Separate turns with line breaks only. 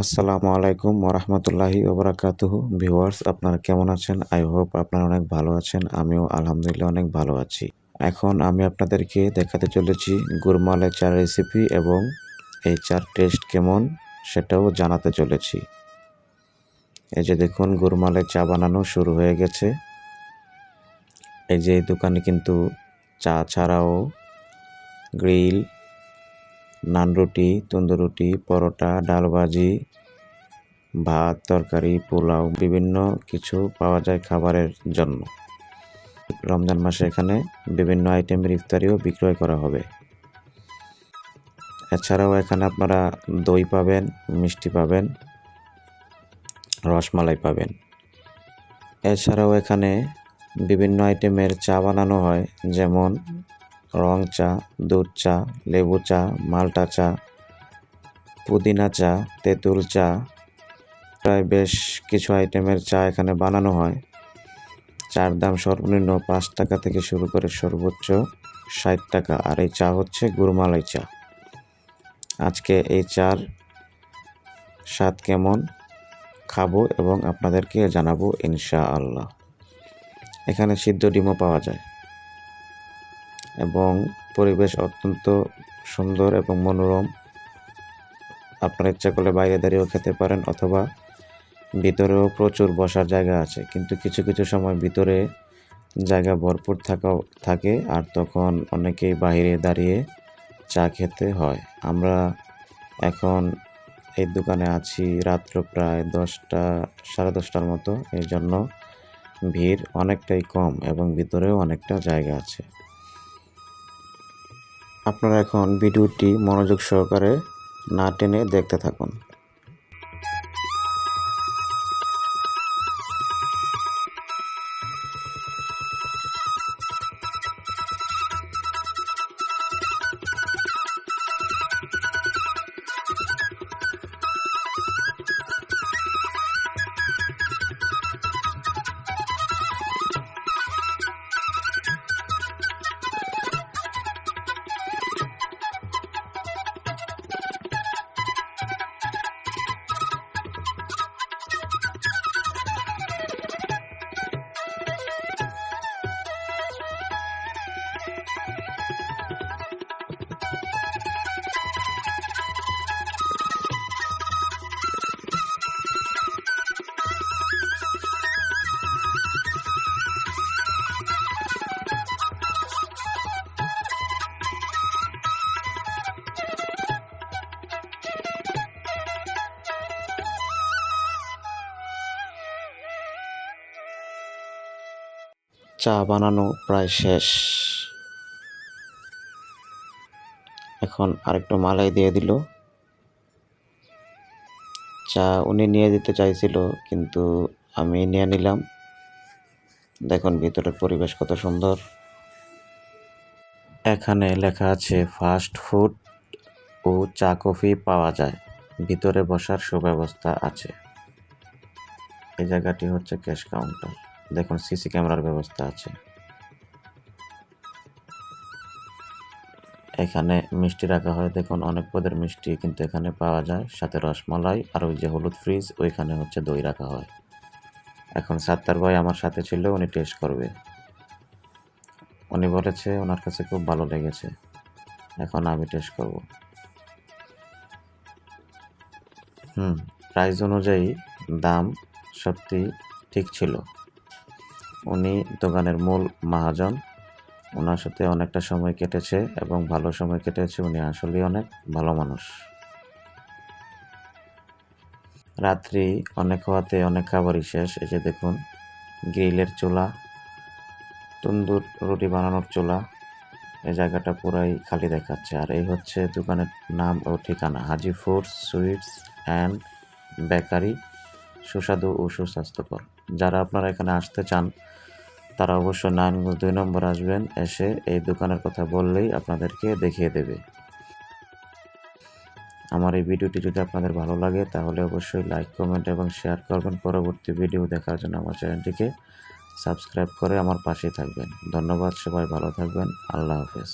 আসসালামু আলাইকুম ওরহমতুল্লাহি ওবরাকাতুহু। ভিউয়ার্স, আপনারা কেমন আছেন? আই হোপ আপনারা অনেক ভালো আছেন। আমিও আলহামদুলিল্লাহ অনেক ভালো আছি। এখন আমি আপনাদেরকে দেখাতে চলেছি গুরমালের চার রেসিপি এবং এই চার টেস্ট কেমন সেটাও জানাতে চলেছি। এই যে দেখুন, গুরমালের চা বানানো শুরু হয়ে গেছে। এই যে এই দোকানে কিন্তু চা ছাড়াও গ্রিল নান রুটি, তন্দুর রুটি, পরোটা, ডাল ভাজি, ভাত, তরকারি, পোলাও, বিভিন্ন কিছু পাওয়া যায় খাবারের জন্য। রমজান মাসে এখানে বিভিন্ন আইটেমের ইফতারিও বিক্রয় করা হবে। এছাড়াও এখানে আপনারা দই পাবেন, মিষ্টি পাবেন, রসমালাই পাবেন। এছাড়াও এখানে বিভিন্ন আইটেমের চা বানানো হয়, যেমন রং চা, দুধ চা, লেবু চা, মাল্টা চা, পুদিনা চা, তেঁতুল চা, প্রায় বেশ কিছু আইটেমের চা এখানে বানানো হয়। চার দাম সর্বনিম্ন পাঁচ টাকা থেকে শুরু করে সর্বোচ্চ ষাট টাকা। আর এই চা হচ্ছে গুরমালাই চা। আজকে এই চার স্বাদ কেমন খাব এবং আপনাদেরকে জানাব ইনশা আল্লাহ এখানে সিদ্ধ ডিমও পাওয়া যায়। এবং পরিবেশ অত্যন্ত সুন্দর এবং মনোরম। আপনার ইচ্ছা করলে বাইরে দাঁড়িয়েও খেতে পারেন অথবা ভিতরেও প্রচুর বসার জায়গা আছে। কিন্তু কিছু কিছু সময় ভিতরে জায়গা ভরপুর থাকা, থাকে আর তখন অনেকেই বাইরে দাঁড়িয়ে চা খেতে হয়। আমরা এখন এই দোকানে আছি রাত্র প্রায় দশটা, সাড়ে দশটার মতো। এই জন্য ভিড় অনেকটাই কম এবং ভিতরেও অনেকটা জায়গা আছে। আপনারা এখন ভিডিওটি মনোযোগ সহকারে না টেনে দেখতে থাকুন। চা বানানো প্রায় শেষ। এখন আরেকটু মালাই দিয়ে দিল। চা উনি নিয়ে দিতে চাইছিল, কিন্তু আমি নিয়ে নিলাম। দেখুন ভিতরের পরিবেশ কত সুন্দর। এখানে লেখা আছে, ফাস্ট ফুড ও চা কফি পাওয়া যায়। ভিতরে বসার সুব্যবস্থা আছে। এই জায়গাটি হচ্ছে ক্যাশ কাউন্টার। দেখুন সিসি ক্যামেরার ব্যবস্থা আছে। এখানে মিষ্টি রাখা হয়। দেখুন, অনেক পদের মিষ্টি কিন্তু এখানে পাওয়া যায়। সাথে রসমালাই আর ওই যে হলুদ ফ্রিজ, ওইখানে হচ্ছে দই রাখা হয়। এখন সাত্তার ভাই আমার সাথে ছিল, উনি টেস্ট করবে। উনি বলেছে, ওনার কাছে খুব ভালো লেগেছে। এখন আমি টেস্ট করব। হুম প্রাইস অনুযায়ী দাম সত্যি ঠিক ছিল। উনি দোকানের মূল মহাজন। ওনার সাথে অনেকটা সময় কেটেছে এবং ভালো সময় কেটেছে, উনি আসলেই অনেক ভালো মানুষ। রাত্রি অনেক হওয়াতে অনেক খাবারই শেষ, এই যে দেখুন, গ্রিলের চুলা, তন্দুর রুটি বানানোর চুলা, এই জায়গাটা পুরাই খালি দেখাচ্ছে। আর এই হচ্ছে দোকানের নাম ও ঠিকানা, Haji foods, sweets and bakery, সুস্বাদু ও সুস্বাস্থ্যকর। যারা আপনারা এখানে আসতে চান তারা অবশ্য নারায়ণগঞ্জ দুই নম্বর আসবেন, এসে এই দোকানের কথা বললেই আপনাদেরকে দেখিয়ে দেবে। আমার এই ভিডিওটি যদি আপনাদের ভালো লাগে, তাহলে অবশ্যই লাইক কমেন্ট এবং শেয়ার করবেন। পরবর্তী ভিডিও দেখার জন্য আমার চ্যানেলটিকে সাবস্ক্রাইব করে আমার পাশেই থাকবেন। ধন্যবাদ, সবাই ভালো থাকবেন। আল্লাহ হাফেজ।